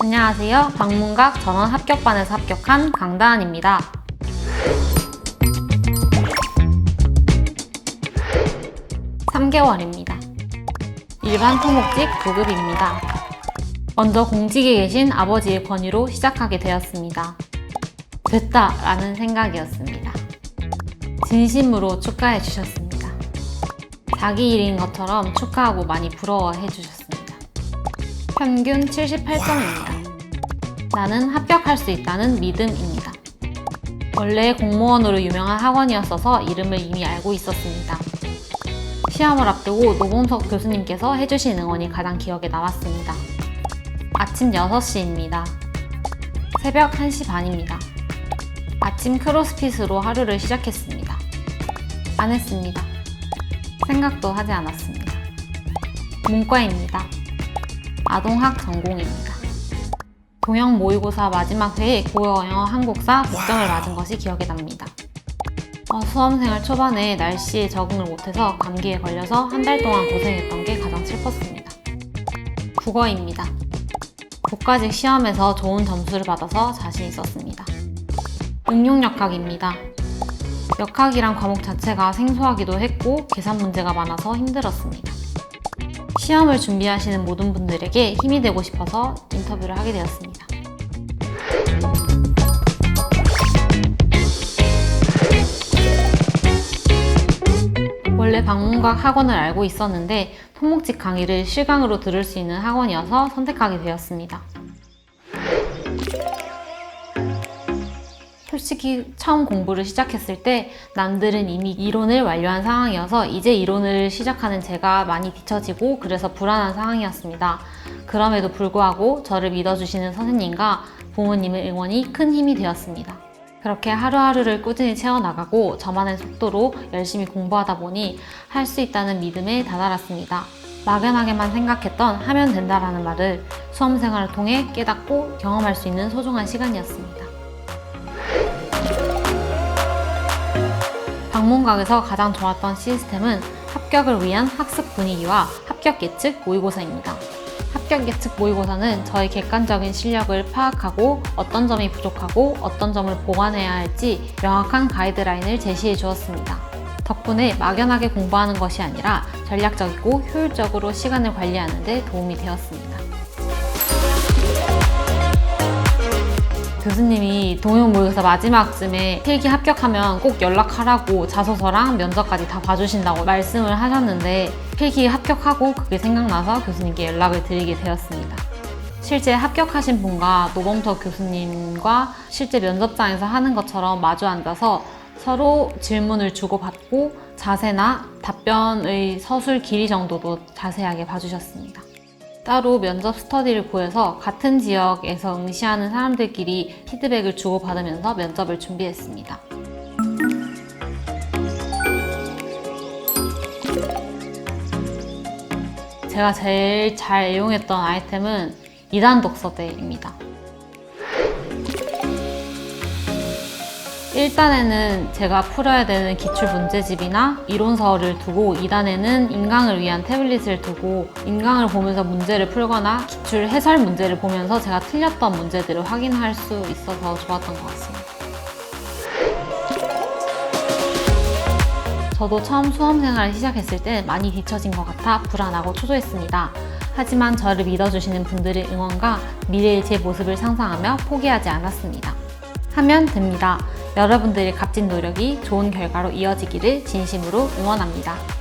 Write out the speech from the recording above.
안녕하세요. 방문각 전원 합격반에서 합격한 강다한입니다. 삼개월입니다 일반 토목직 9급입니다. 먼저 공직에 계신 아버지의 권유로 시작하게 되었습니다. 됐다! 라는 생각이었습니다. 진심으로 축하해 주셨습니다. 자기 일인 것처럼 축하하고 많이 부러워해 주셨습니다. 평균 78점입니다. 나는 합격할 수 있다는 믿음입니다. 원래 공무원으로 유명한 학원이었어서 이름을 이미 알고 있었습니다. 시험을 앞두고 노봉석 교수님께서 해주신 응원이 가장 기억에 남았습니다. 아침 6시입니다. 새벽 1시 반입니다. 아침 크로스핏으로 하루를 시작했습니다. 안 했습니다. 생각도 하지 않았습니다. 문과입니다. 아동학 전공입니다. 동영 모의고사 마지막 회에 고여 영어 한국사 100점을 맞은 것이 기억에 납니다. 어, 수험생활 초반에 날씨에 적응을 못해서 감기에 걸려서 한 달 동안 고생했던 게 가장 슬펐습니다. 국어입니다. 국가직 시험에서 좋은 점수를 받아서 자신 있었습니다. 응용역학입니다. 역학이란 과목 자체가 생소하기도 했고 계산 문제가 많아서 힘들었습니다. 시험을 준비하시는 모든 분들에게 힘이 되고 싶어서 인터뷰를 하게 되었습니다. 원래 방문각 학원을 알고 있었는데 토목직 강의를 실강으로 들을 수 있는 학원이어서 선택하게 되었습니다. 솔직히 처음 공부를 시작했을 때 남들은 이미 이론을 완료한 상황이어서 이제 이론을 시작하는 제가 많이 뒤처지고 그래서 불안한 상황이었습니다. 그럼에도 불구하고 저를 믿어주시는 선생님과 부모님의 응원이 큰 힘이 되었습니다. 그렇게 하루하루를 꾸준히 채워나가고 저만의 속도로 열심히 공부하다 보니 할 수 있다는 믿음에 다다랐습니다. 막연하게만 생각했던 하면 된다라는 말을 수험 생활을 통해 깨닫고 경험할 수 있는 소중한 시간이었습니다. 방문각에서 가장 좋았던 시스템은 합격을 위한 학습 분위기와 합격 예측 모의고사입니다. 합격 예측 모의고사는 저의 객관적인 실력을 파악하고 어떤 점이 부족하고 어떤 점을 보완해야 할지 명확한 가이드라인을 제시해 주었습니다. 덕분에 막연하게 공부하는 것이 아니라 전략적이고 효율적으로 시간을 관리하는 데 도움이 되었습니다. 교수님이 동영 모의고사 마지막쯤에 필기 합격하면 꼭 연락하라고 자소서랑 면접까지 다 봐주신다고 말씀을 하셨는데 필기 합격하고 그게 생각나서 교수님께 연락을 드리게 되었습니다. 실제 합격하신 분과 노범석 교수님과 실제 면접장에서 하는 것처럼 마주 앉아서 서로 질문을 주고받고 자세나 답변의 서술 길이 정도도 자세하게 봐주셨습니다. 따로 면접 스터디를 구해서 같은 지역에서 응시하는 사람들끼리 피드백을 주고받으면서 면접을 준비했습니다. 제가 제일 잘 이용했던 아이템은 2단 독서대입니다. 1단에는 제가 풀어야 되는 기출 문제집이나 이론서를 두고 2단에는 인강을 위한 태블릿을 두고 인강을 보면서 문제를 풀거나 기출 해설 문제를 보면서 제가 틀렸던 문제들을 확인할 수 있어서 좋았던 것 같습니다. 저도 처음 수험 생활을 시작했을 때 많이 뒤처진 것 같아 불안하고 초조했습니다. 하지만 저를 믿어주시는 분들의 응원과 미래의 제 모습을 상상하며 포기하지 않았습니다. 하면 됩니다. 여러분들의 값진 노력이 좋은 결과로 이어지기를 진심으로 응원합니다.